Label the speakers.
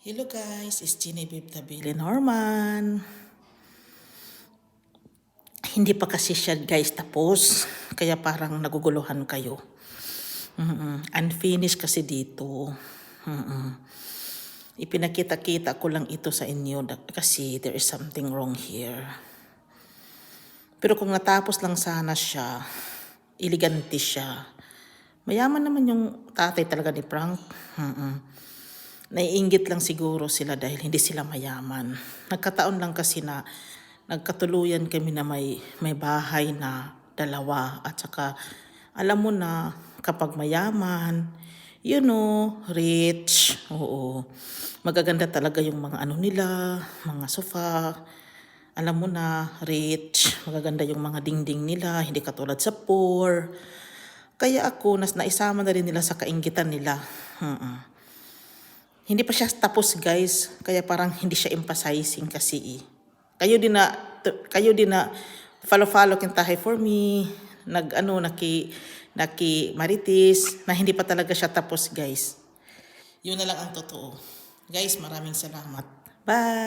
Speaker 1: Hello guys, it's Genevieve Tabili Norman. Hindi pa kasi siya guys tapos, kaya parang naguguluhan kayo. Mm-mm. Unfinished kasi dito. Mm-mm. Ipinakita-kita ko lang ito sa inyo kasi there is something wrong here. Pero kung natapos lang sana siya, iliganti siya. Mayaman naman yung tatay talaga ni Frank. Mm-mm. Naiinggit lang siguro sila dahil hindi sila mayaman. Nagkataon lang kasi na nagkatuluyan kami na may, may bahay na dalawa. At saka alam mo na kapag mayaman, you know, rich, oo. Magaganda talaga yung mga ano nila, mga sofa. Alam mo na, rich, magaganda yung mga dingding nila, hindi katulad sa poor. Kaya ako, nas naisama na rin nila sa kaingitan nila. Mm-mm. Hindi pa siya tapos guys, kaya parang hindi siya emphasizing kasi eh. Kayo din na, kayo din na follow-follow kintahay for me, nag ano, naki, naki maritis, na hindi pa talaga siya tapos guys. Yun na lang ang totoo. Guys, maraming salamat. Bye!